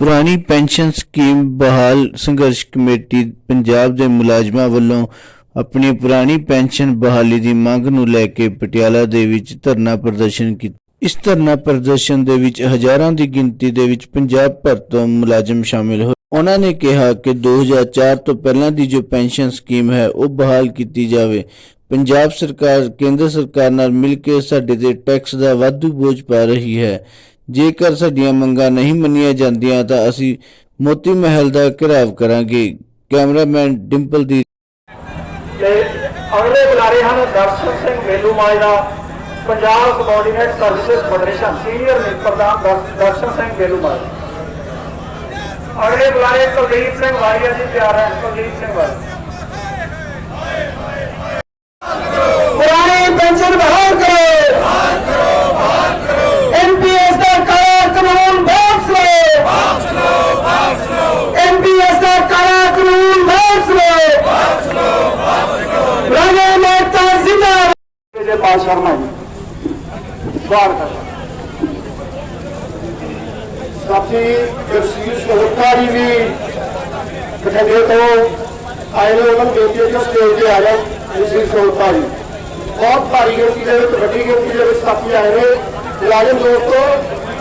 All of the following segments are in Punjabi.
ਪੁਰਾਣੀ ਪੈਨਸ਼ਨ ਸਕੀਮ ਬਹਾਲ ਸੰਘਰਸ਼ ਕਮੇਟੀ ਪੰਜਾਬ ਦੇ ਮੁਲਾਜ਼ਮਾਂ ਵੱਲੋਂ ਆਪਣੀ ਪੁਰਾਣੀ ਪੈਨਸ਼ਨ ਬਹਾਲੀ ਦੀ ਮੰਗ ਨੂੰ ਲੈ ਕੇ ਪਟਿਆਲਾ ਦੇ ਵਿੱਚ ਧਰਨਾ ਪ੍ਰਦਰਸ਼ਨ ਕੀਤਾ। ਇਸ ਧਰਨਾ ਪ੍ਰਦਰਸ਼ਨ ਦੇ ਵਿੱਚ ਹਜ਼ਾਰਾਂ ਦੀ ਗਿਣਤੀ ਦੇ ਵਿੱਚ ਪੰਜਾਬ ਭਰ ਤੋਂ ਮੁਲਾਜ਼ਮ ਸ਼ਾਮਿਲ ਹੋਏ। ਉਹਨਾਂ ਨੇ ਕਿਹਾ ਕਿ 2004 ਤੋਂ ਪਹਿਲਾਂ ਦੀ ਜੋ ਪੈਨਸ਼ਨ ਸਕੀਮ ਹੈ, ਉਹ ਬਹਾਲ ਕੀਤੀ ਜਾਵੇ। ਪੰਜਾਬ ਸਰਕਾਰ, ਕੇਂਦਰ ਸਰਕਾਰ ਨਾਲ ਮਿਲ ਕੇ ਸਾਡੇ ਤੇ ਟੈਕਸ ਦਾ ਵਾਧੂ ਬੋਝ ਪਾ ਰਹੀ ਹੈ। ਜੇਕਰ ਸਾਡੀਆਂ ਮੰਗਾਂ ਨਹੀਂ ਮੰਨੀਆਂ ਜਾਂਦੀਆਂ ਤਾਂ ਅਸੀਂ ਮੋਤੀ ਮਹਿਲ ਦਾ ਘਿਰਾਵ ਕਰਾਂਗੇ। ਕੈਮਰਾਮੈਨ ਡਿੰਪਲ ਦੀ ਤੇ ਅਗਲੇ ਬੁਲਾਰੇ ਹਨ Darshan Singh Velu Majra Punjab subordinate services federation senior ਪ੍ਰਧਾਨ ਦਰਸ਼ਨ ਸਿੰਘ ਵੇਲੂ ਅਗਲੇ ਬੁਲਾਰੇ ਕੁਲਦੀਪ ਸਿੰਘ ਵਾਰੀਆ ਜੀ ਤਿਆਰ ਹੈ। ਕੁਲਦੀਪ ਸਿੰਘ ਵਾਰੀਆ ਪੁਰਾਣੀ ਪੈਨਸ਼ਨ ਬਹਾਲ ਕਰੋ ਐਨਪੀਐਸ ਦਾ ਕਾਲਾ ਕਾਨੂੰਨ ਵਾਪਸ ਲਓ ਐਨਪੀਐਸ ਦਾ ਕਾਲਾ ਕਾਨੂੰਨ ਵਾਪਸ ਲਓ ਰਾਜਾ ਮਾਤਾ ਜ਼ਿੰਦਾਬਾਦ ਜੇ ਪਾਲ ਸ਼ਰਮਾ ਜੀ ਸਵਾਗਤ ਹੈ ਸਾਥੀ ਜਗਸੀਰ ਸਹੋਕਾਰੀ ਵੀ ਬਠਿੰਡੇ ਤੋਂ ਆਏ ਨੇ, ਉਹਨਾਂ ਨੂੰ ਬੇਨਤੀ ਹੈ ਕਿ ਸਟੇਜ ਤੇ ਆ ਜਾਣ ਜਗਸੀਰ ਸਹੋਕਾਰੀ ਬਹੁਤ ਭਾਰੀ ਗਿਣਤੀ ਦੇ ਵਿੱਚ, ਵੱਡੀ ਗਿਣਤੀ ਦੇ ਵਿੱਚ ਸਾਥੀ ਆਏ ਨੇ। ਮੁਲਾਜ਼ਮ ਦੋਸਤੋ,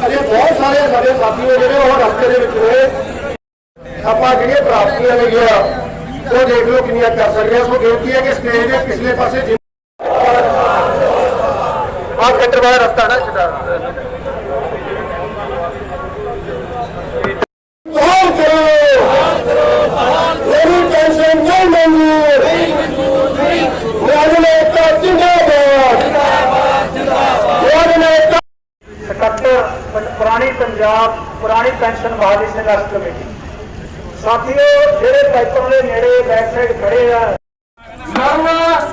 ਅਜੇ ਬਹੁਤ ਸਾਰੇ ਸਾਡੇ ਸਾਥੀ ਨੇ ਜਿਹੜੇ ਉਹ ਰਸਤੇ ਦੇ ਵਿੱਚ ਨੇ ਆਪਾਂ ਜਿਹੜੀਆਂ ਪ੍ਰਾਪਤੀਆਂ ਨੇ ਗਿਆ ਉਹ ਦੇਖ ਲਓ ਕਿੰਨੀਆਂ ਕਰ ਸਕਦੇ ਹਾਂ। ਸੋ ਬੇਨਤੀ ਹੈ ਕਿ ਸਟੇਜ ਦੇ ਪਿਛਲੇ ਪਾਸੇ ਆਹ ਕੱਟਰ ਵਾਲਾ ਰਸਤਾ ਨਾ ਛਡਾ ਬਹਾਲ ਕਰੋ ਮੇਰੀ ਪੈਨਸ਼ਨ ਨਹੀਂ ਮਨਜ਼ੂਰ ਮੁਲਾਜ਼ਮ ਏਕਤਾ ਜਿੰਦਾਬਾਦ। ਏਕਤਾ ਸਕੱਤਰ ਪੰ- ਪੁਰਾਣੀ ਪੰਜਾਬ ਪੁਰਾਣੀ ਪੈਨਸ਼ਨ ਬਹਾਲੀ ਸੰਘਰਸ਼ ਕਮੇਟੀ। ਸਾਥੀਓ ਜਿਹੜੇ ਪਾਈਪਾਂ ਦੇ ਨੇੜੇ ਬੈਕ ਸਾਈਡ ਖੜੇ ਆ। ਲੜਨਾ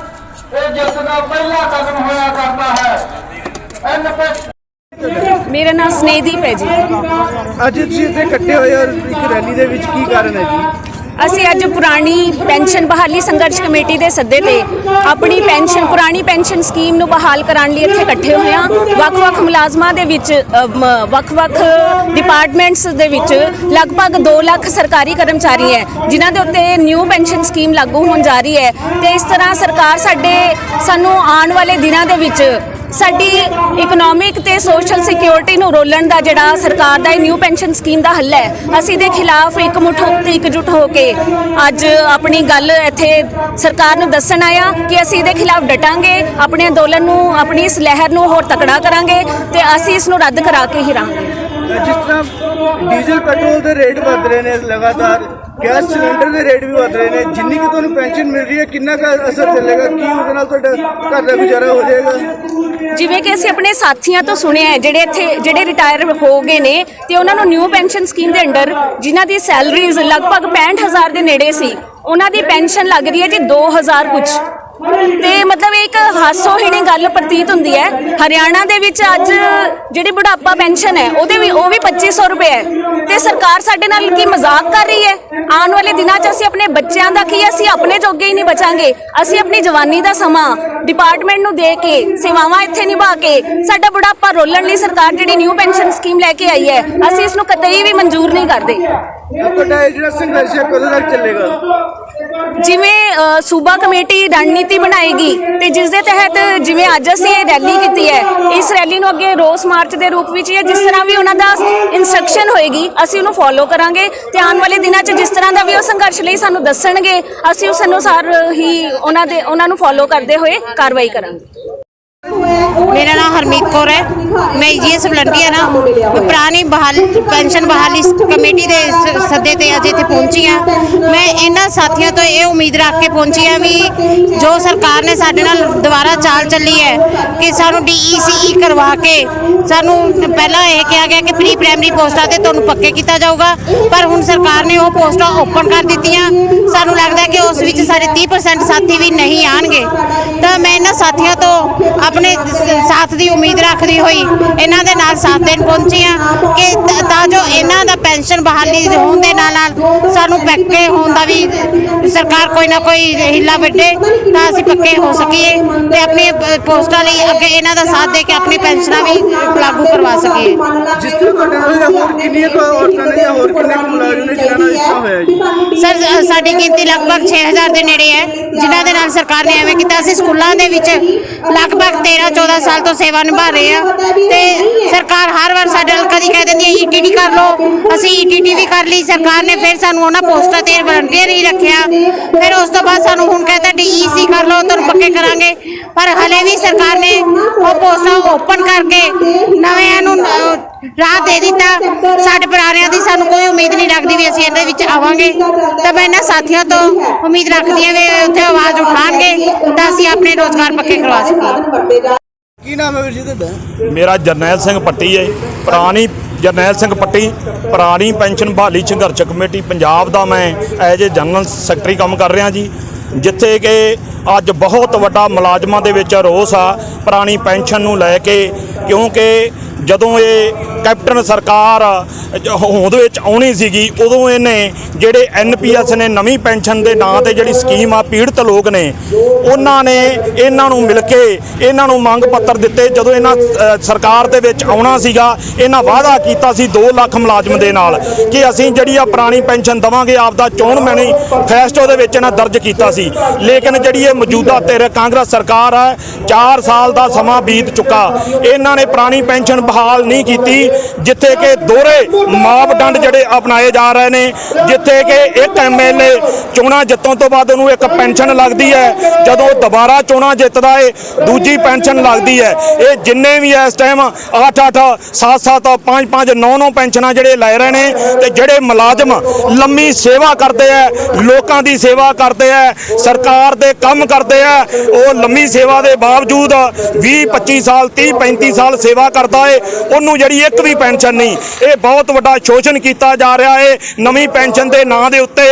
ਇਹ ਜਿੱਤ ਦਾ ਪਹਿਲਾ ਕਦਮ ਹੋਇਆ ਕਰਦਾ ਹੈ। ਐਨਪੀ ਮੇਰਾ ਨਾਮ ਸਨੇਹਦੀਪ ਹੈ ਜੀ। ਅੱਜ ਤੁਸੀਂ ਇੱਥੇ ਇਕੱਠੇ ਹੋਏ ਹੋ ਇੱਕ ਰੈਲੀ ਦੇ ਵਿੱਚ ਕੀ ਕਾਰਨ ਹੈ ਜੀ? ਅਸੀਂ ਅੱਜ ਪੁਰਾਣੀ ਪੈਨਸ਼ਨ ਬਹਾਲੀ ਸੰਘਰਸ਼ ਕਮੇਟੀ ਦੇ ਸੱਦੇ ਤੇ ਆਪਣੀ ਪੈਨਸ਼ਨ ਪੁਰਾਣੀ ਪੈਨਸ਼ਨ ਸਕੀਮ ਨੂੰ ਬਹਾਲ ਕਰਾਉਣ ਲਈ ਇੱਥੇ ਇਕੱਠੇ ਹੋਏ ਹਾਂ। ਵੱਖ-ਵੱਖ ਮੁਲਾਜ਼ਮਾਂ ਦੇ ਵਿੱਚ ਵੱਖ-ਵੱਖ ਡਿਪਾਰਟਮੈਂਟਸ ਦੇ ਵਿੱਚ ਲਗਭਗ 2 ਲੱਖ ਸਰਕਾਰੀ ਕਰਮਚਾਰੀ ਹੈ ਜਿਨ੍ਹਾਂ ਦੇ ਉੱਤੇ ਨਿਊ ਪੈਨਸ਼ਨ ਸਕੀਮ ਲਾਗੂ ਹੋਣ ਜਾ ਰਹੀ ਹੈ। ਤੇ ਇਸ ਤਰ੍ਹਾਂ ਸਰਕਾਰ ਸਾਡੇ ਸਾਨੂੰ ਆਉਣ ਵਾਲੇ ਦਿਨਾਂ ਦੇ ਵਿੱਚ ਸਾਡੀ ਇਕਨੋਮਿਕ ਤੇ ਸੋਸ਼ਲ ਸਿਕਿਉਰਿਟੀ ਨੂੰ ਰੋਲਣ ਦਾ ਜਿਹੜਾ ਸਰਕਾਰ ਦਾ ਇਹ ਨਿਊ ਪੈਨਸ਼ਨ ਸਕੀਮ ਦਾ ਹੱਲ ਹੈ, ਅਸੀਂ ਦੇ ਖਿਲਾਫ ਇਕਮੁੱਠ ਹੋ ਤੇ ਇਕਜੁੱਟ ਹੋ ਕੇ ਅੱਜ ਆਪਣੀ ਗੱਲ ਇੱਥੇ ਸਰਕਾਰ ਨੂੰ ਦੱਸਣ ਆਇਆ ਕਿ ਅਸੀਂ ਇਹਦੇ ਖਿਲਾਫ ਡਟਾਂਗੇ, ਆਪਣੇ ਅੰਦੋਲਨ ਨੂੰ, ਆਪਣੀ ਇਸ ਲਹਿਰ ਨੂੰ ਹੋਰ ਤਕੜਾ ਕਰਾਂਗੇ ਤੇ ਅਸੀਂ ਇਸ ਨੂੰ ਰੱਦ ਕਰਾ ਕੇ ਹੀ ਰਹਾਂਗੇ। ਜਿਸ ਤਰ੍ਹਾਂ ਡੀਜ਼ਲ, ਪੈਟਰੋਲ ਦੇ ਰੇਟ ਵੱਧ ਰਹੇ ਨੇ ਲਗਾਤਾਰ, ਗੈਸ ਸਿਲੰਡਰ ਦੇ ਰੇਟ ਵੀ ਵਧ ਰਹੇ ਨੇ, ਜਿੰਨੀ ਕਿ ਤੁਹਾਨੂੰ ਪੈਨਸ਼ਨ ਮਿਲ ਰਹੀ ਹੈ, ਕਿੰਨਾ ਕੁ ਅਸਰ ਚੱਲੇਗਾ, ਕੀ ਉਹਦੇ ਨਾਲ ਤੁਹਾਡਾ ਘਰ ਦਾ ਗੁਜ਼ਾਰਾ ਹੋ ਜਾਏਗਾ? ਜਿਵੇਂ ਕਿ ਅਸੀਂ ਆਪਣੇ ਸਾਥੀਆਂ ਤੋਂ ਸੁਣਿਆ ਹੈ, ਜਿਹੜੇ ਇੱਥੇ, ਜਿਹੜੇ ਰਿਟਾਇਰ ਹੋ ਗਏ ਨੇ ਤੇ ਉਹਨਾਂ ਨੂੰ ਨਿਊ ਪੈਨਸ਼ਨ ਸਕੀਮ ਦੇ ਅੰਡਰ ਜਿਨ੍ਹਾਂ ਦੀ ਸੈਲਰੀਜ਼ ਲਗਭਗ 65000 ਦੇ ਨੇੜੇ ਸੀ, ਉਹਨਾਂ ਦੀ ਪੈਨਸ਼ਨ ਲੱਗ ਰਹੀ ਹੈ ਜੀ 2000 ਕੁਝ ਤੇ ਮਤਲਬ ਇੱਕ ਹਾਸੋਹੀਣੀ ਗੱਲ ਪ੍ਰਤੀਤ ਹੁੰਦੀ ਹੈ। ਹਰਿਆਣਾ ਦੇ ਵਿੱਚ ਅੱਜ ਜਿਹੜੀ ਬੁਢਾਪਾ ਪੈਨਸ਼ਨ ਹੈ, ਉਹਦੇ ਵੀ ਉਹ ਵੀ 2500 ਰੁਪਏ ਹੈ। ਤੇ ਸਰਕਾਰ ਸਾਡੇ ਨਾਲ ਕੀ ਮਜ਼ਾਕ ਕਰ ਰਹੀ ਹੈ? ਆਉਣ ਵਾਲੇ ਦਿਨਾਂ 'ਚ ਅਸੀਂ ਆਪਣੇ ਬੱਚਿਆਂ ਦਾ ਕੀ ਅਸੀਂ ਆਪਣੇ ਜੋਗੇ ਹੀ ਨਹੀਂ ਬਚਾਂਗੇ। ਅਸੀਂ ਆਪਣੀ ਜਵਾਨੀ ਦਾ ਸਮਾਂ ਡਿਪਾਰਟਮੈਂਟ ਨੂੰ ਦੇ ਕੇ, ਸੇਵਾਵਾਂ ਇੱਥੇ ਨਿਭਾ ਕੇ, ਸਾਡਾ ਬੁਢਾਪਾ ਰੋਲਣ ਲਈ ਸਰਕਾਰ ਜਿਹੜੀ ਨਿਊ ਪੈਨਸ਼ਨ ਸਕੀਮ ਲੈ ਕੇ ਆਈ ਹੈ, ਅਸੀਂ ਇਸ ਨੂੰ ਕਤਈ ਵੀ ਮਨਜ਼ੂਰ ਨਹੀਂ ਕਰਦੇ। ਤੁਹਾਡਾ ਇਹ ਜਿਹੜਾ ਸੰਘਰਸ਼ ਕਦੋਂ ਤੱਕ ਚੱਲੇਗਾ? ਜਿਵੇਂ ਸੂਬਾ ਕਮੇਟੀ ਰਣਨੀਤੀ ਬਣਾਏਗੀ ਤੇ ਜਿਸ ਦੇ ਤਹਿਤ ਜਿਵੇਂ ਅੱਜ ਅਸੀਂ ਇਹ ਰੈਲੀ ਕੀਤੀ ਹੈ, ਇਸ ਰੈਲੀ ਨੂੰ ਅੱਗੇ ਰੋਸ ਮਾਰਚ ਦੇ ਰੂਪ ਵਿੱਚ ਜਾਂ ਜਿਸ ਤਰ੍ਹਾਂ ਵੀ ਉਹਨਾਂ ਦਾ ਇਨਸਟਰਕਸ਼ਨ ਹੋਏਗੀ, ਅਸੀਂ ਉਹਨੂੰ ਫੋਲੋ ਕਰਾਂਗੇ ਤੇ ਆਉਣ ਵਾਲੇ ਦਿਨਾਂ 'ਚ ਜਿਸ ਤਰ੍ਹਾਂ ਦਾ ਵੀ ਉਹ ਸੰਘਰਸ਼ ਲਈ ਸਾਨੂੰ ਦੱਸਣਗੇ, ਅਸੀਂ ਉਸ ਅਨੁਸਾਰ ਹੀ ਉਹਨਾਂ ਦੇ, ਉਹਨਾਂ ਨੂੰ ਫੋਲੋ ਕਰਦੇ ਹੋਏ ਕਾਰਵਾਈ ਕਰਾਂਗੇ। ਮੇਰਾ ਨਾਮ ਹਰਮੀਤ ਕੌਰ ਹੈ। ਮੈਂ ਜੀਐਸ ਵਲੰਟੀਅਰ ਹਾਂ। ਮੈਂ ਪੁਰਾਣੀ ਬਹਾਲ ਪੈਨਸ਼ਨ ਬਹਾਲੀ ਕਮੇਟੀ ਦੇ ਸ- ਸੱਦੇ ਤੇ ਅੱਜ ਇੱਥੇ ਪਹੁੰਚੀ ਹਾਂ। ਮੈਂ ਇਹਨਾਂ ਸਾਥੀਆਂ ਤੋਂ ਇਹ ਉਮੀਦ ਰੱਖ ਕੇ ਪਹੁੰਚੀ ਹਾਂ ਵੀ ਜੋ ਸਰਕਾਰ ਨੇ ਸਾਡੇ ਨਾਲ ਦੁਬਾਰਾ ਚਾਲ ਚੱਲੀ ਹੈ ਕਿ ਸਾਨੂੰ ਡੀਈਸੀਈ ਕਰਵਾ ਕੇ ਸਾਨੂੰ ਪਹਿਲਾਂ ਇਹ ਕਿਹਾ ਗਿਆ ਕਿ ਪ੍ਰੀ ਪ੍ਰਾਇਮਰੀ ਪੋਸਟਾਂ ਤੇ ਤੁਹਾਨੂੰ ਪੱਕੇ ਕੀਤਾ ਜਾਊਗਾ। ਪਰ ਹੁਣ ਸਰਕਾਰ ਨੇ ਉਹ ਪੋਸਟਾਂ ਓਪਨ ਕਰ ਦਿੱਤੀਆਂ। ਸਾਨੂੰ ਲੱਗਦਾ ਹੈ ਕਿ ਉਸ ਵਿੱਚ ਸਾਡੇ 30% ਸਾਥੀ ਵੀ ਨਹੀਂ ਆਣਗੇ। ਤਾਂ ਮੈਂ ਇਹਨਾਂ ਸਾਥੀਆਂ ਤੋਂ ਆਪਣੇ ਸਾਥ ਦੀ ਉਮੀਦ ਰੱਖਦੀ ਹੋਈ ਇਹਨਾਂ ਦੇ ਨਾਲ ਸਾਥ ਦੇਣ ਪਹੁੰਚੀ ਆ ਕਿ ਤਾਂ ਜੋ ਇਹਨਾਂ ਦਾ ਪੈਨਸ਼ਨ ਬਹਾਲੀ ਹੋਣ ਦੇ ਨਾਲ ਨਾਲ ਸਾਨੂੰ ਪੱਕੇ ਹੋਣ ਦਾ ਵੀ ਸਰਕਾਰ ਕੋਈ ਨਾ ਕੋਈ ਹਿੱਲਾ ਵੱਡੇ ਤਾਂ ਅਸੀਂ ਪੱਕੇ ਹੋ ਸਕੀਏ ਤੇ ਆਪਣੀ ਪੋਸਟਾਂ ਲਈ ਅੱਗੇ ਇਹਨਾਂ ਦਾ ਸਾਥ ਦੇ ਕੇ ਆਪਣੀ ਪੈਨਸ਼ਨਾਂ ਵੀ ਲਾਗੂ ਕਰਵਾ ਸਕੀਏ। ਜਿਸ ਤਰ੍ਹਾਂ ਤੁਹਾਡੇ ਨਾਲ ਜਾਂ ਹੋਰ ਕਿੰਨੀਆਂ ਕੁ ਔਰਤਾਂ ਨੇ ਜਾਂ ਹੋਰ ਕਿੰਨੇ ਕੁ ਮੁਲਾਜ਼ਮ ਨੇ ਜਿਨ੍ਹਾਂ ਨਾਲ ਇਸ ਤਰ੍ਹਾਂ ਹੋਇਆ ਜੀ? ਸਰ ਸਾਡੀ ਗਿਣਤੀ ਲਗਭਗ 6000 ਦੇ ਨੇੜੇ ਹੈ ਜਿਨ੍ਹਾਂ ਦੇ ਨਾਲ ਸਰਕਾਰ ਨੇ ਐਵੇਂ ਕੀਤਾ। ਅਸੀਂ ਸਕੂਲਾਂ ਦੇ ਵਿੱਚ ਲਗਭਗ 13 14 ਸਾਲ ਤੋਂ ਸੇਵਾ ਨਿਭਾ ਰਹੇ ਆ ਤੇ ਸਰਕਾਰ ਹਰ ਵਾਰ ਸਾਡੇ ਨਾਲ ਕਦੀ ਕਹਿ ਦਿੰਦੀ ਹੈ ਈਟੀਟੀ ਕਰ ਲਓ? ਅਸੀਂ ਈਟੀਟੀ ਵੀ ਕਰ ਲਈ, ਸਰਕਾਰ ਨੇ ਫਿਰ ਸਾਨੂੰ ਉਹਨਾਂ ਪੋਸਟਾਂ ਤੇ ਵਲੰਟੀਅਰ ਹੀ ਰੱਖਿਆ। ਫਿਰ ਉਸ ਤੋਂ ਬਾਅਦ ਸਾਨੂੰ ਹੁਣ ਕਹਿੰਦਾ ਡੀਈਸੀ ਕਰ ਲਓ, ਤੁਹਾਨੂੰ ਪੱਕੇ ਕਰਾਂਗੇ। ਪਰ ਹਲੇ ਵੀ ਸਰਕਾਰ ਨੇ ਉਹ ਪੋਸਟਾਂ ਓਪਨ ਕਰਕੇ ਨਵਿਆਂ ਨੂੰ ਰਾਹ ਦੇ ਦਿੱਤਾ। ਸਾਡੇ ਪੁਰਾਣਿਆਂ ਦੀ ਸਾਨੂੰ ਕੋਈ ਉਮੀਦ ਨਹੀਂ ਰੱਖਦੀ ਵੀ ਅਸੀਂ ਇਹਦੇ ਵਿੱਚ ਆਵਾਂਗੇ। ਤਾਂ ਮੈਂ ਇਹਨਾਂ ਸਾਥੀਆਂ ਤੋਂ ਉਮੀਦ ਰੱਖਦੀ ਹਾਂ ਵੀ ਉੱਥੇ ਆਵਾਜ਼ ਉਠਾਣਗੇ ਤਾਂ ਅਸੀਂ ਆਪਣੇ ਰੋਜ਼ਗਾਰ ਪੱਕੇ ਕਰਵਾ ਸਕੀਏ। ਕੀ ਨਾਮ ਹੈ ਵੀਰ ਜੀ ਤੁਹਾਡਾ? ਮੇਰਾ ਜਰਨੈਲ ਸਿੰਘ ਪੱਟੀ ਹੈ। ਪੁਰਾਣੀ ਜਰਨੈਲ ਸਿੰਘ ਪੱਟੀ, ਪੁਰਾਣੀ ਪੈਨਸ਼ਨ ਬਹਾਲੀ ਸੰਘਰਸ਼ ਕਮੇਟੀ ਪੰਜਾਬ ਦਾ ਮੈਂ ਐਜ ਏ ਜਨਰਲ ਸੈਕਟਰੀ ਕੰਮ ਕਰ ਰਿਹਾ ਜੀ। ਜਿੱਥੇ ਕਿ ਅੱਜ ਬਹੁਤ ਵੱਡਾ ਮੁਲਾਜ਼ਮਾਂ ਦੇ ਵਿੱਚ ਰੋਸ ਆ ਪੁਰਾਣੀ ਪੈਨਸ਼ਨ ਨੂੰ ਲੈ ਕੇ, ਕਿਉਂਕਿ ਜਦੋਂ ਇਹ ਕੈਪਟਨ ਸਰਕਾਰ ਹੋਂਦ ਵਿੱਚ ਆਉਣੀ ਸੀਗੀ, ਉਦੋਂ ਇਹਨੇ ਜਿਹੜੇ ਐਨਪੀਐਸ ਨੇ ਨਵੀਂ ਪੈਨਸ਼ਨ ਦੇ ਨਾਂ ਤੇ ਜਿਹੜੀ ਸਕੀਮ ਆ, ਪੀੜਤ ਲੋਕ ਨੇ, ਉਹਨਾਂ ਨੇ ਇਹਨਾਂ ਨੂੰ ਮਿਲ ਕੇ ਇਹਨਾਂ ਨੂੰ ਮੰਗ ਪੱਤਰ ਦਿੱਤੇ। ਜਦੋਂ ਇਹਨਾਂ ਸਰਕਾਰ ਦੇ ਵਿੱਚ ਆਉਣਾ ਸੀਗਾ, ਇਹਨਾਂ ਵਾਅਦਾ ਕੀਤਾ ਸੀ 2 ਲੱਖ ਮੁਲਾਜ਼ਮ ਦੇ ਨਾਲ ਕਿ ਅਸੀਂ ਜਿਹੜੀ ਆ ਪੁਰਾਣੀ ਪੈਨਸ਼ਨ ਦਵਾਂਗੇ, ਆਪਦਾ ਚੋਣ ਮੈਨੀ ਫੈਸਟੋ ਦੇ ਵਿੱਚ ਇਹਨਾਂ ਦਰਜ ਕੀਤਾ ਸੀ। ਲੇਕਿਨ ਜਿਹੜੀ ਇਹ ਮੌਜੂਦਾ ਧਿਰ ਕਾਂਗਰਸ ਸਰਕਾਰ ਹੈ 4 ਸਾਲ ਦਾ ਸਮਾਂ ਬੀਤ ਚੁੱਕਾ। ਇਹਨਾਂ ਨੇ ਪੁਰਾਣੀ ਪੈਨਸ਼ਨ ਬਹਾਲ ਨਹੀਂ ਕੀਤੀ ਜਿੱਥੇ ਕਿ ਦੋਹਰੇ ਮਾਪਦੰਡ ਜਿਹੜੇ ਅਪਣਾਏ ਜਾ ਰਹੇ ਨੇ, ਜਿੱਥੇ ਕਿ ਇੱਕ ਐਮਐਲਏ ਚੋਣਾਂ ਜਿੱਤਣ ਤੋਂ ਬਾਅਦ ਉਹਨੂੰ ਇੱਕ ਪੈਨਸ਼ਨ ਲੱਗਦੀ ਹੈ। ਜਦੋਂ ਦੁਬਾਰਾ ਚੋਣਾਂ ਜਿੱਤਦਾ ਏ, ਦੂਜੀ ਪੈਨਸ਼ਨ ਲੱਗਦੀ ਹੈ। ਇਹ ਜਿੰਨੇ ਵੀ ਇਸ ਟਾਈਮ 8 8 7 7 5 5 9 9 ਪੈਨਸ਼ਨਾਂ ਜਿਹੜੇ ਲੈ ਰਹੇ ਨੇ ਤੇ ਜਿਹੜੇ ਮੁਲਾਜ਼ਮ ਲੰਮੀ ਸੇਵਾ ਕਰਦੇ ਆ, ਲੋਕਾਂ ਦੀ ਸੇਵਾ ਕਰਦੇ ਆ, ਸਰਕਾਰ ਦੇ ਕੰਮ ਕਰਦੇ ਆ, ਉਹ ਲੰਮੀ ਸੇਵਾ ਦੇ ਬਾਵਜੂਦ 20 25 ਸਾਲ 30 35 ਸਾਲ ਸੇਵਾ ਕਰਦਾ ਏ, ਉਹਨੂੰ ਜਿਹੜੀ ਇੱਕ ਵੀ ਪੈਨਸ਼ਨ ਨਹੀਂ। ਇਹ ਬਹੁਤ ਵੱਡਾ ਸ਼ੋਸ਼ਣ ਕੀਤਾ ਜਾ ਰਿਹਾ ਹੈ ਨਵੀਂ ਪੈਨਸ਼ਨ ਦੇ ਨਾਂ ਦੇ ਉੱਤੇ।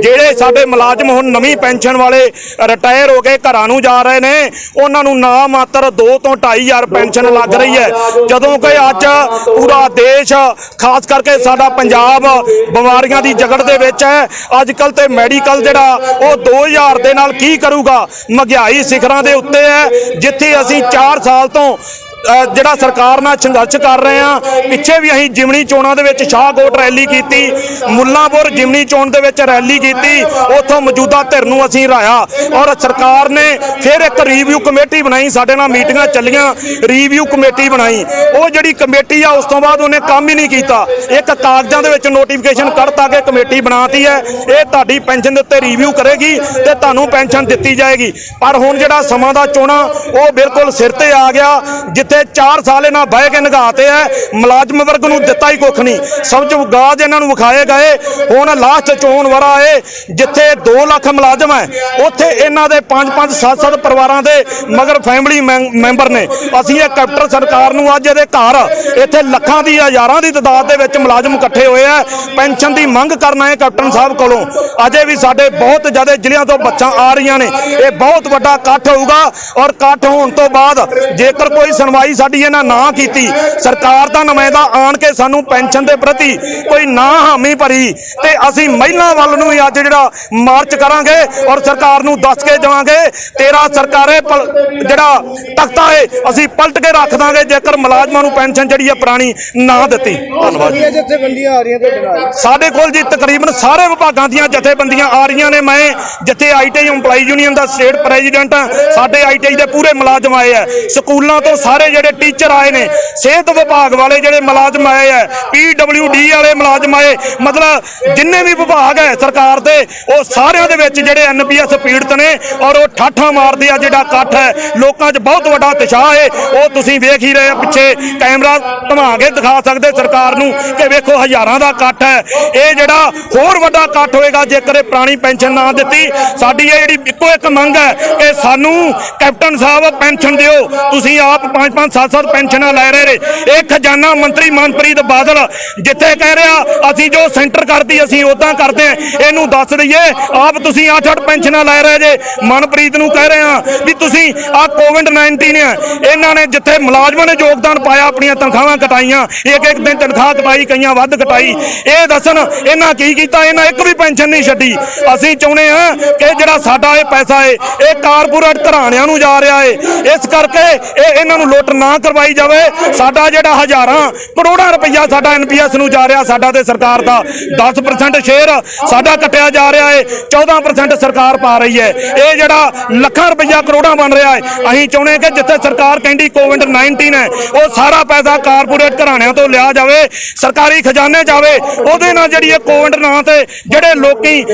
ਜਿਹੜੇ ਸਾਡੇ ਮੁਲਾਜ਼ਮ ਹੁਣ ਨਵੀਂ ਪੈਨਸ਼ਨ ਵਾਲੇ ਰਿਟਾਇਰ ਹੋ ਕੇ ਘਰਾਂ ਨੂੰ ਜਾ ਰਹੇ ਨੇ, ਉਹਨਾਂ ਨੂੰ ਨਾ ਮਾਤਰ 2 ਤੋਂ 2500 ਪੈਨਸ਼ਨ ਲੱਗ ਰਹੀ ਹੈ। ਜਦੋਂ ਕਿ ਅੱਜ ਪੂਰਾ ਦੇਸ਼, ਖਾਸ ਕਰਕੇ ਸਾਡਾ ਪੰਜਾਬ, ਬਿਮਾਰੀਆਂ ਦੀ ਜਗੜ ਦੇ ਵਿੱਚ ਹੈ। ਅੱਜ ਕੱਲ ਤੇ ਮੈਡੀਕਲ ਜਿਹੜਾ, ਉਹ 2000 ਦੇ ਨਾਲ ਕੀ ਕਰੂਗਾ? ਮਹਿੰਗਾਈ ਸਿਖਰਾਂ ਦੇ ਉੱਤੇ ਹੈ। ਜਿੱਥੇ ਅਸੀਂ 4 ਸਾਲ ਤੋਂ ਜਿਹੜਾ ਸਰਕਾਰ ਨਾਲ ਸੰਘਰਸ਼ ਕਰ ਰਹੇ ਆ ਪਿੱਛੇ ਵੀ ਅਸੀਂ ਜਿਮਣੀ ਚੋਣਾਂ ਦੇ ਵਿੱਚ ਸ਼ਾਹਕੋਟ ਰੈਲੀ ਕੀਤੀ, ਮੁੱਲਾਂਪੁਰ ਜਿਮਣੀ ਚੋਣ ਦੇ ਵਿੱਚ ਰੈਲੀ ਕੀਤੀ, ਉੱਥੋਂ ਮੌਜੂਦਾ ਧਿਰ ਨੂੰ ਅਸੀਂ ਰਾਇਆ ਔਰ ਸਰਕਾਰ ਨੇ ਫਿਰ ਇੱਕ ਰਿਵਿਊ ਕਮੇਟੀ ਬਣਾਈ, ਸਾਡੇ ਨਾਲ ਮੀਟਿੰਗਾਂ ਚੱਲੀਆਂ ਰਿਵਿਊ ਕਮੇਟੀ ਬਣਾਈ। ਉਹ ਜਿਹੜੀ ਕਮੇਟੀ ਆ, ਉਸ ਤੋਂ ਬਾਅਦ ਉਹਨੇ ਕੰਮ ਹੀ ਨਹੀਂ ਕੀਤਾ। ਇੱਕ ਕਾਗਜ਼ਾਂ ਦੇ ਵਿੱਚ ਨੋਟੀਫਿਕੇਸ਼ਨ ਕੱਢਤਾ ਕਿ ਕਮੇਟੀ ਬਣਾਤੀ ਹੈ, ਇਹ ਤੁਹਾਡੀ ਪੈਨਸ਼ਨ ਦੇ ਉੱਤੇ ਰਿਵਿਊ ਕਰੇਗੀ ਤੇ ਤੁਹਾਨੂੰ ਪੈਨਸ਼ਨ ਦਿੱਤੀ ਜਾਏਗੀ। ਪਰ ਹੁਣ ਜਿਹੜਾ ਸਮਾਂ ਦਾ ਚੋਣਾ, ਉਹ ਬਿਲਕੁਲ ਸਿਰ ਤੇ ਆ ਗਿਆ। ਜਿੱਥੇ 4 ਸਾਲ ਇਹਨਾਂ ਬਹਿ ਕੇ ਨਗਾਤੇ ਐ ਮੁਲਾਜ਼ਮ ਵਰਗ ਨੂੰ ਦਿੱਤਾ ਹੀ ਕੁੱਖ ਨਹੀਂ। ਸਭ 'ਚ ਗਾਜ ਇਹਨਾਂ ਨੂੰ ਵਿਖਾਏ ਗਏ। ਹੁਣ ਲਾਸਟ ਚੋਣ ਵਰਾ ਏ, ਜਿੱਥੇ 2 ਲੱਖ ਮੁਲਾਜ਼ਮ ਹੈ, ਉੱਥੇ ਇਹਨਾਂ ਦੇ 5-5 7-7 ਪਰਿਵਾਰਾਂ ਦੇ ਮਗਰ ਫੈਮਿਲੀ ਮੈਂਬਰ ਨੇ। ਅਸੀਂ ਇਹ ਕੈਪਟਨ ਸਰਕਾਰ ਨੂੰ ਅੱਜ ਇਹਦੇ ਘਰ, ਇੱਥੇ ਲੱਖਾਂ ਦੀ ਹਜ਼ਾਰਾਂ ਦੀ ਤਦਾਦ ਦੇ ਵਿੱਚ ਮੁਲਾਜ਼ਮ ਇਕੱਠੇ ਹੋਏ ਆ। ਪੈਨਸ਼ਨ ਦੀ ਮੰਗ ਕਰਨਾ ਹੈ ਕੈਪਟਨ ਸਾਹਿਬ ਕੋਲੋਂ। ਅਜੇ ਵੀ ਸਾਡੇ ਬਹੁਤ ਜ਼ਿਆਦਾ ਜ਼ਿਲ੍ਹਿਆਂ ਤੋਂ ਬੱਚਾਂ ਆ ਰਹੀਆਂ ਨੇ। ਇਹ ਬਹੁਤ ਵੱਡਾ ਇਕੱਠ ਹੋਊਗਾ ਔਰ ਇਕੱਠ ਹੋਣ ਤੋਂ ਬਾਅਦ ਜੇਕਰ ਕੋਈ ਸੁਣਵਾ ਸੁਣਵਾਈ ਸਾਡੀ ਇਹਨਾਂ ਨਾ ਕੀਤੀ। ਸਰਕਾਰ ਦਾ ਨੁਮਾਇੰਦਾ ਆਣ ਕੇ ਸਾਨੂੰ ਪੈਨਸ਼ਨ ਦੇ ਪ੍ਰਤੀ ਕੋਈ ਨਾ ਹਾਮੀ ਭਰੀ ਤੇ ਅਸੀਂ ਮਹਿਲਾ ਵੱਲ ਨੂੰ ਅੱਜ ਜਿਹੜਾ ਮਾਰਚ ਕਰਾਂਗੇ ਔਰ ਸਰਕਾਰ ਨੂੰ ਦੱਸ ਕੇ ਜਾਵਾਂਗੇ। ਤੇਰਾ ਸਰਕਾਰੇ ਜਿਹੜਾ ਤਖਤਾ ਹੈ ਅਸੀਂ ਪਲਟ ਕੇ ਰੱਖ ਦਾਂਗੇ ਜੇਕਰ ਮੁਲਾਜ਼ਮਾਂ ਨੂੰ ਪੈਨਸ਼ਨ ਜਿਹੜੀ ਹੈ ਪੁਰਾਣੀ ਨਾ ਦਿੱਤੀ। ਧੰਨਵਾਦ ਜਥੇਬੰਦੀਆਂ ਆ ਰਹੀਆਂ ਤੁਹਾਡੇ ਨਾਲ ਸਾਡੇ ਕੋਲ ਜੀ ਤਕਰੀਬਨ ਸਾਰੇ ਵਿਭਾਗਾਂ ਦੀਆਂ ਜਥੇਬੰਦੀਆਂ ਆ ਰਹੀਆਂ ਨੇ। ਮੈਂ ਜਿੱਥੇ ਆਈਟੀਆਈ EMPLOYE ਯੂਨੀਅਨ ਦਾ ਸਟੇਟ ਪ੍ਰੈਜ਼ੀਡੈਂਟ ਹਾਂ, ਸਾਡੇ ਆਈਟੀਆਈ ਦੇ ਪੂਰੇ ਮੁਲਾਜ਼ਮ ਆਏ ਆ। ਸਕੂਲਾਂ ਤੋਂ ਸਾਰੇ ਜਿਹੜੇ ਟੀਚਰ ਆਏ ਨੇ, ਸਿਹਤ ਵਿਭਾਗ ਵਾਲੇ ਜਿਹੜੇ ਮੁਲਾਜ਼ਮ ਆਏ ਆ ਪੀਡਬਲਯੂਡੀ ਵਾਲੇ ਮੁਲਾਜ਼ਮ ਆਏ, ਮਤਲਬ ਜਿੰਨੇ ਵੀ ਵਿਭਾਗ ਹੈ ਸਰਕਾਰ ਦੇ, ਉਹ ਸਾਰਿਆਂ ਦੇ ਵਿੱਚ ਜਿਹੜੇ ਐਨਪੀਐਸ ਪੀੜਤ ਨੇ ਔਰ ਉਹ ਠਾਠਾਂ ਮਾਰਦੇ ਆ ਜਿਹੜਾ ਇਕੱਠ ਹੈ, ਲੋਕਾਂ 'ਚ ਬਹੁਤ ਵੱਡਾ ਉਤਸ਼ਾਹ ਹੈ ਉਹ ਤੁਸੀਂ ਵੇਖ ਹੀ ਰਹੇ ਪਿੱਛੇ, ਕੈਮਰਾ ਧਮਾ ਕੇ ਦਿਖਾ ਸਕਦੇ ਸਰਕਾਰ ਨੂੰ ਕਿ ਵੇਖੋ ਹਜ਼ਾਰਾਂ ਦਾ ਇਕੱਠ ਹੈ। ਇਹ ਜਿਹੜਾ ਹੋਰ ਵੱਡਾ ਇਕੱਠ ਹੋਏਗਾ, ਜੇਕਰ ਇਹ ਪੁਰਾਣੀ ਪੈਨਸ਼ਨ ਨਾ ਦਿੱਤੀ, ਸਾਡੀ ਇਹ ਜਿਹੜੀ ਇੱਕੋ ਇੱਕ ਮੰਗ ਹੈ ਕਿ ਸਾਨੂੰ ਕੈਪਟਨ ਸਾਹਿਬ ਪੈਨਸ਼ਨ ਦਿਓ, ਤੁਸੀਂ ਆਪ 5 5-5 7-7 ਪੈਨਸ਼ਨਾਂ ਲੈ ਰਹੇ ਨੇ। ਇਹ ਖਜ਼ਾਨਾ ਮੰਤਰੀ ਮਨਪ੍ਰੀਤ ਬਾਦਲ, ਜਿੱਥੇ ਕਹਿ ਰਿਹਾ, ਅਸੀਂ ਜੋ ਸੈਂਟਰ ਕਰਦੀ, ਅਸੀਂ ਉਦਾਂ ਕਰਦੇ ਆ ਇਹਨੂੰ ਦੱਸ ਦਈਏ, ਆਪ ਤੁਸੀਂ ਆ ਛੱਡ ਪੈਨਸ਼ਨਾਂ ਲੈ ਰਹੇ ਜੇ। ਮਨਪ੍ਰੀਤ ਨੂੰ ਕਹਿ ਰਹੇ ਆ ਵੀ ਤੁਸੀਂ ਆ ਕੋਵਿਡ 19 ਹੈ ਇਹਨਾਂ ਨੇ ਜਿੱਥੇ ਮੁਲਾਜ਼ਮਾਂ ਨੇ ਯੋਗਦਾਨ ਪਾਇਆ, ਆਪਣੀਆਂ ਤਨਖਾਹਾਂ ਕਟਾਈਆਂ ਇੱਕ ਇੱਕ ਦਿਨ ਤਨਖਾਹ ਕਟਾਈ, ਕਈਆਂ ਵੱਧ ਕਟਾਈ। ਇਹ ਦੱਸਣ, ਇਹਨਾਂ ਕੀ ਕੀਤਾ? ਇਹਨਾਂ ਇੱਕ ਵੀ ਪੈਨਸ਼ਨ ਨਹੀਂ ਛੱਡੀ। ਅਸੀਂ ਚਾਹੁੰਦੇ ਆ ਕਿ ਜਿਹੜਾ ਸਾਡਾ ਇਹ ਪੈਸਾ ਏ, ਇਹ ਕਾਰਪੋਰੇਟ ਘਰਾਣਿਆਂ ਨੂੰ ਜਾ ਰਿਹਾ ਏ। ਇਸ ਕਰਕੇ ਇਹ ਇਹਨਾਂ ਨੂੰ ਲੁੱਟ ਨਾ ਕਰਵਾਈ ਜਾਵੇ, ਸਾਡਾ ਜਿਹੜਾ ਹਜ਼ਾਰਾਂ ਕਰੋੜਾਂ ਰੁਪਈਆ ਸਾਡਾ ਐਨਪੀਐਸ ਨੂੰ ਜਾ ਰਿਹਾ, ਸਾਡਾ ਤੇ ਸਰਕਾਰ ਦਾ 10% ਸ਼ੇਅਰ ਸਾਡਾ ਕੱਟਿਆ ਜਾ ਰਿਹਾ ਹੈ 14% ਸਰਕਾਰ ਪਾ ਰਹੀ ਹੈ ਇਹ ਜਿਹੜਾ ਲੱਖਾਂ ਰੁਪਈਆ ਕਰੋੜਾਂ ਬਣ ਰਿਹਾ ਹੈ ਅਸੀਂ ਚਾਹੁੰਦੇ ਕਿ ਜਿੱਥੇ ਸਰਕਾਰ ਕਹਿੰਦੀ ਕੋਵਿਡ 19 ਹੈ, ਉਹ ਸਾਰਾ ਪੈਸਾ ਕਾਰਪੋਰੇਟ ਘਰਾਣਿਆਂ ਤੋਂ ਲਿਆ ਜਾਵੇ, ਸਰਕਾਰੀ ਖਜ਼ਾਨੇ ਜਾਵੇ, ਉਹਦੇ ਨਾਲ ਜਿਹੜੀ ਇਹ ਕੋਵਿਡ ਨਾਂ ਤੇ ਜਿਹੜੇ ਲੋਕੀ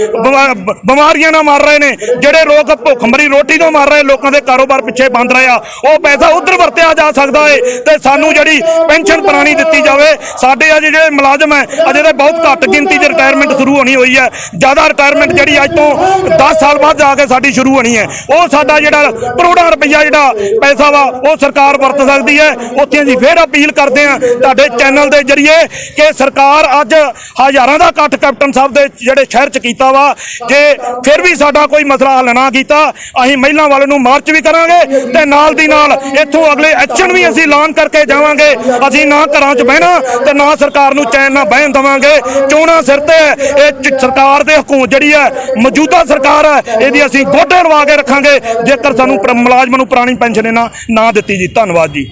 ਬਿਮਾਰੀਆਂ ਨਾਲ ਮਰ ਰਹੇ ਨੇ, ਜਿਹੜੇ ਲੋਕ ਭੁੱਖਮਰੀ ਰੋਟੀ ਤੋਂ ਮਰ ਰਹੇ, ਲੋਕਾਂ ਦੇ ਕਾਰੋਬਾਰ ਪਿੱਛੇ ਬੰਦ ਰਹੇ ਆ, ਉਹ ਪੈਸਾ ਉਧਰ ਵਰਤਿਆ ਜਾ ਸਕਦਾ ਏ ਤੇ ਸਾਨੂੰ ਜਿਹੜੀ ਪੈਨਸ਼ਨ ਪੁਰਾਣੀ ਦਿੱਤੀ ਜਾਵੇ, ਸਾਡੇ ਅੱਜ ਜਿਹੜੇ ਮੁਲਾਜ਼ਮ ਹੈ, ਅਜੇ ਤਾਂ ਬਹੁਤ ਘੱਟ ਗਿਣਤੀ 'ਚ ਰਿਟਾਇਰਮੈਂਟ ਸ਼ੁਰੂ ਹੋਣੀ ਹੋਈ ਹੈ। ਜ਼ਿਆਦਾ ਰਿਟਾਇਰਮੈਂਟ ਜਿਹੜੀ ਅੱਜ ਤੋਂ 10 ਸਾਲ ਬਾਅਦ ਜਾ ਕੇ ਸਾਡੀ ਸ਼ੁਰੂ ਹੋਣੀ ਹੈ। ਉਹ ਸਾਡਾ ਜਿਹੜਾ ਕਰੋੜਾਂ ਰੁਪਈਆ ਜਿਹੜਾ ਪੈਸਾ ਵਾ, ਉਹ ਸਰਕਾਰ ਵਰਤ ਸਕਦੀ ਹੈ। ਉੱਥੇ ਅਸੀਂ ਫੇਰ ਅਪੀਲ ਕਰਦੇ ਹਾਂ ਤੁਹਾਡੇ ਚੈਨਲ ਦੇ ਜ਼ਰੀਏ ਕਿ ਸਰਕਾਰ ਅੱਜ ਹਜ਼ਾਰਾਂ ਦਾ ਇਕੱਠ ਕੈਪਟਨ ਸਾਹਿਬ ਦੇ ਜਿਹੜੇ ਸ਼ਹਿਰ 'ਚ ਕੀਤਾ ਵਾ ਜੇ ਫਿਰ ਵੀ ਸਾਡਾ ਕੋਈ ਮਸਲਾ ਹੱਲ ਨਾ ਕੀਤਾ। ਅਸੀਂ ਮਹਿਲਾ ਵਾਲੇ ਨੂੰ ਮਾਰਚ ਵੀ ਕਰਾਂਗੇ ਤੇ ਨਾਲ ਦੀ ਨਾਲ ਇੱਥੋਂ ਅਗਲੇ ਐਕਸ਼ਨ ਵੀ ਅਸੀਂ ਐਲਾਨ ਕਰਕੇ ਜਾਵਾਂਗੇ। ਅਸੀਂ ਨਾ ਘਰਾਂ 'ਚ ਬਹਿਣਾ ਤੇ ਨਾ ਸਰਕਾਰ ਨੂੰ ਚੈਨ ਨਾ ਬਹਿਣ ਦੇਵਾਂਗੇ। ਚੋਣਾਂ ਸਿਰ ਤੇ ਹੈ। ਇਹ ਸਰਕਾਰ ਦੇ ਹਕੂਮਤ ਜਿਹੜੀ ਹੈ, ਮੌਜੂਦਾ ਸਰਕਾਰ ਹੈ, ਇਹਦੀ ਅਸੀਂ ਗੋਡੇ ਲਵਾ ਕੇ ਰੱਖਾਂਗੇ। ਜੇਕਰ ਸਾਨੂੰ ਮੁਲਾਜ਼ਮਾਂ ਨੂੰ ਪੁਰਾਣੀ ਪੈਨਸ਼ਨ ਨਾ ਨਾ ਦਿੱਤੀ ਜੀ। ਧੰਨਵਾਦ ਜੀ।